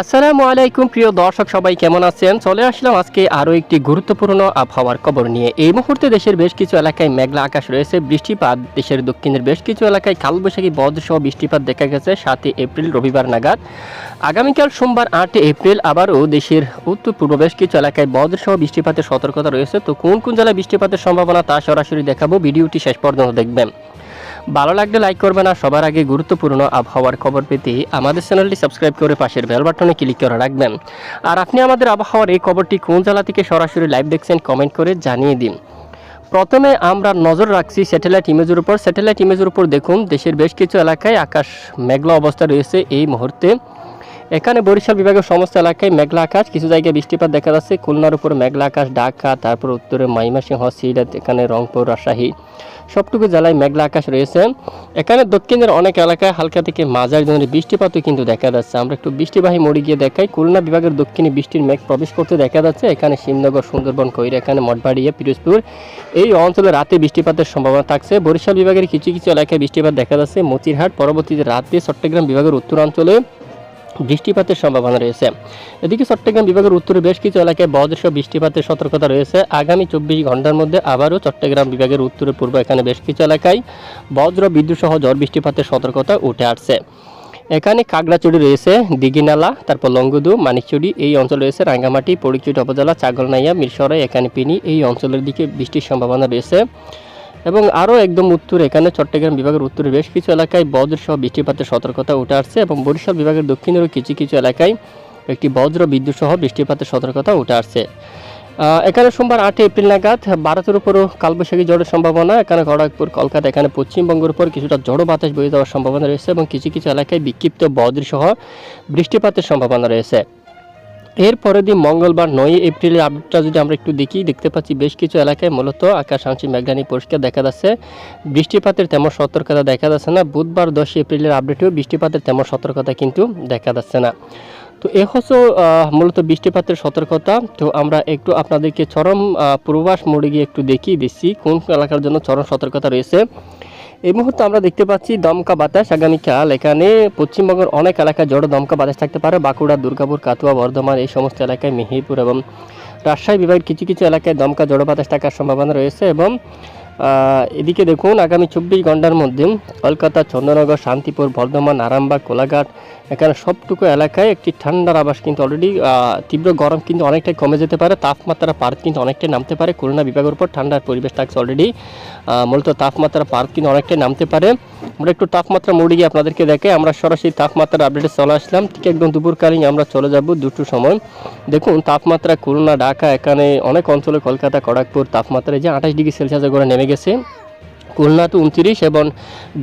আসসালামু আলাইকুম, প্রিয় দর্শক সবাই কেমন আছেন? চলে আসলাম আজকে আরও একটি গুরুত্বপূর্ণ আবহাওয়ার খবর নিয়ে। এই মুহূর্তে দেশের বেশ কিছু এলাকায় মেঘলা আকাশ রয়েছে, বৃষ্টিপাত, দেশের দক্ষিণের বেশ কিছু এলাকায় কালবৈশাখী বজ্রসহ বৃষ্টিপাত দেখা গেছে, সাতই এপ্রিল রবিবার নাগাদ। আগামীকাল সোমবার আটই এপ্রিল আবারও দেশের উত্তর পূর্ব বেশ কিছু এলাকায় বজ্রসহ বৃষ্টিপাতের সতর্কতা রয়েছে। তো কোন কোন জেলায় বৃষ্টিপাতের সম্ভাবনা তা সরাসরি দেখাবো, ভিডিওটি শেষ পর্যন্ত দেখবেন। ভালো লাগলে লাইক করবেন আর সবার আগে গুরুত্বপূর্ণ আবহাওয়ার খবর পেতে আমাদের চ্যানেলটি সাবস্ক্রাইব করে পাশের বেল বাটনে ক্লিক করে রাখবেন। আর আপনি আমাদের আবহাওয়ার এই খবরটি কোন জেলা থেকে সরাসরি লাইভ দেখছেন কমেন্ট করে জানিয়ে দিন। প্রথমে আমরা নজর রাখছি স্যাটেলাইট ইমেজের উপর। স্যাটেলাইট ইমেজের উপর দেখুন, দেশের বেশ কিছু এলাকায় আকাশ মেঘলা অবস্থা রয়েছে এই মুহূর্তে। এখানে বরিশাল বিভাগের সমস্ত এলাকায় মেঘলা আকাশ, কিছু জায়গায় বৃষ্টিপাত দেখা যাচ্ছে। খুলনার উপর মেঘলা আকাশ, ঢাকা, তারপর উত্তরে মাইমাসিংহ সিলেট, এখানে রংপুর, রাজশাহী, সবটুকু জেলায় মেঘলা আকাশ রয়েছে। এখানে দক্ষিণের অনেক এলাকায় হালকা থেকে মাঝারি ধরনের বৃষ্টিপাতও কিন্তু দেখা যাচ্ছে। আমরা একটু বৃষ্টিবাহী মোড়ে গিয়ে দেখাই। খুলনা বিভাগের দক্ষিণে বৃষ্টির মেঘ প্রবেশ করতে দেখা যাচ্ছে। এখানে শিবনগর, সুন্দরবন কৈরা এখানে মঠবাড়িয়া, পিরোজপুর, এই অঞ্চলে রাতে বৃষ্টিপাতের সম্ভাবনা থাকছে। বরিশাল বিভাগের কিছু কিছু এলাকায় বৃষ্টিপাত দেখা যাচ্ছে। মতিরহাট, পরবর্তীতে রাতে চট্টগ্রাম বিভাগের উত্তরাঞ্চলে বৃষ্টিপাতের সম্ভাবনা রয়েছে। এদিকে চট্টগ্রাম বিভাগের উত্তরে বেশ কিছু এলাকায় বজ্রসহ বৃষ্টিপাতের সতর্কতা রয়েছে। আগামী চব্বিশ ঘণ্টার মধ্যে আবারও চট্টগ্রাম বিভাগের উত্তরে পূর্ব এখানে বেশ কিছু এলাকায় বজ্র, বিদ্যুৎ সহ ঝড় বৃষ্টিপাতের সতর্কতা উঠে আসছে। এখানে কাগড়াচুড়ি রয়েছে, দিঘিনালা, তারপর লঙ্গুদু মানিকচুড়ি এই অঞ্চল রয়েছে, রাঙ্গামাটি পরিচুট উপজেলা, চাগলনাইয়া, মিরসরাই, এখানে পিনি এই অঞ্চলের দিকে বৃষ্টির সম্ভাবনা রয়েছে। এবং আরও একদম উত্তর, এখানে চট্টগ্রাম বিভাগের উত্তরে বেশ কিছু এলাকায় বজ্র সহ বৃষ্টিপাতের সতর্কতা উঠে আসছে এবং বরিশাল বিভাগের দক্ষিণেরও কিছু কিছু এলাকায় একটি বজ্র বিদ্যুৎ সহ বৃষ্টিপাতের সতর্কতা উঠে আসছে। এখানে সোমবার আটই এপ্রিল নাগাদ ভারতের উপরও কালবৈশাখী ঝড়ের সম্ভাবনা, এখানে খড়গপুর, কলকাতা, এখানে পশ্চিমবঙ্গের উপর কিছুটা ঝড়ো বাতাস বয়ে যাওয়ার সম্ভাবনা রয়েছে এবং কিছু কিছু এলাকায় বিক্ষিপ্ত বজ্র সহ বৃষ্টিপাতের সম্ভাবনা রয়েছে। এর পরের দিন মঙ্গলবার নয় এপ্রিলের আপডেটটা যদি আমরা একটু দেখি, দেখতে পাচ্ছি বেশ কিছু এলাকায় মূলত আকাশ আংশিক মেঘানি পরিষ্কার দেখা যাচ্ছে। বৃষ্টিপাতের তেমন সতর্কতা দেখা যাচ্ছে না। বুধবার দশই এপ্রিলের আপডেটেও বৃষ্টিপাতের তেমন সতর্কতা কিন্তু দেখা যাচ্ছে না। তো এ হচ্ছে মূলত বৃষ্টিপাতের সতর্কতা। তো আমরা একটু আপনাদেরকে চরম পূর্বাস মোড়ে গিয়ে একটু দেখিয়ে দিচ্ছি কোন এলাকার জন্য চরম সতর্কতা রয়েছে। এই মুহূর্তে আমরা দেখতে পাচ্ছি দমকা বাতাস। আগামীকাল এখানে পশ্চিমবঙ্গের অনেক এলাকায় জড়ো দমকা বাতাস থাকতে পারে। বাঁকুড়া, দুর্গাপুর কাতুয়া বর্ধমান এই সমস্ত এলাকায় মেহেরপুর এবং রাজশাহী বিভাগের কিছু কিছু এলাকায় দমকা জড়ো বাতাস থাকার সম্ভাবনা রয়েছে এবং এদিকে দেখুন, আগামী চব্বিশ ঘণ্টার মধ্যে কলকাতা, চন্দ্রনগর, শান্তিপুর, বর্ধমান, আরামবাগ, কোলাঘাট, এখানে সবটুকু এলাকায় একটি ঠান্ডার আবাস কিন্তু অলরেডি তীব্র গরম কিন্তু অনেকটাই কমে যেতে পারে। তাপমাত্রা পার্ক কিন্তু অনেকটাই নামতে পারে। করোনা বিভাগের উপর ঠান্ডার পরিবেশ থাকছে অলরেডি মূলত তাপমাত্রা পার্ক কিন্তু অনেকটাই নামতে পারে। আমরা একটু তাপমাত্রা মুড়ি গিয়ে আপনাদেরকে দেখে আমরা সরাসরি তাপমাত্রার আপডেটে চলে আসলাম। ঠিক একদম দুপুরকালীন আমরা চলে যাব দুটোর সময়। দেখুন, তাপমাত্রা করোনা ঢাকা, এখানে অনেক অঞ্চলে কলকাতা খড়গপুর তাপমাত্রা যে আঠাশ ডিগ্রি সেলসিয়াসে করে নেমে গেছে। খুলনাতে উনত্রিশ এবং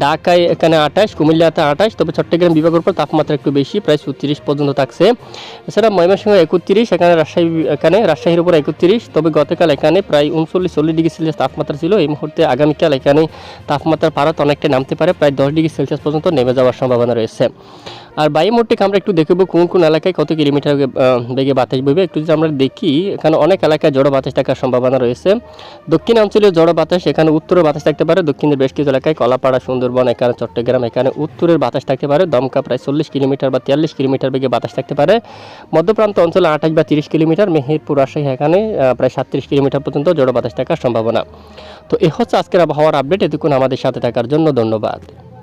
ঢাকায় এখানে আঠাশ, কুমিল্লাতে আঠাশ, তবে চট্টগ্রাম বিভাগের উপর তাপমাত্রা একটু বেশি, প্রায় ছত্রিশ পর্যন্ত থাকছে। এছাড়া ময়মনসিংহ একত্রিশ, এখানে রাজশাহী, এখানে রাজশাহীর উপর একত্রিশ, তবে গতকাল এখানে প্রায় উনচল্লিশ, চল্লিশ ডিগ্রি সেলসিয়াস তাপমাত্রা ছিল। এই মুহূর্তে আগামীকাল এখানে তাপমাত্রা পারত অনেকটা নামতে পারে, প্রায় দশ ডিগ্রি সেলসিয়াস পর্যন্ত নেমে যাওয়ার সম্ভাবনা রয়েছে। আর বায়ুমোটটিকে আমরা একটু দেখব কোন কোন এলাকায় কত কিলোমিটার বেগে বাতাস বইবে। একটু যদি আমরা দেখি, এখানে অনেক এলাকায় জড়ো বাতাস থাকার সম্ভাবনা রয়েছে। দক্ষিণ অঞ্চলে জড়ো বাতাস, এখানে উত্তরে বাতাস থাকতে পারে দক্ষিণের বেশ কিছু এলাকায় কলাপাড়া, সুন্দরবন, এখানে চট্টগ্রাম, এখানে উত্তরের বাতাস থাকতে পারে। দমকা প্রায় চল্লিশ কিলোমিটার বা তিয়াল্লিশ কিলোমিটার বেগে বাতাস থাকতে পারে। মধ্যপ্রান্ত অঞ্চলে আঠাশ বা তিরিশ কিলোমিটার, মেহেরপুর, রাজশাহী এখানে প্রায় সাতত্রিশ কিলোমিটার পর্যন্ত জড়ো বাতাস থাকার সম্ভাবনা। তো এ হচ্ছে আজকের আবহাওয়ার আপডেট। এতক্ষণ আমাদের সাথে থাকার জন্য ধন্যবাদ।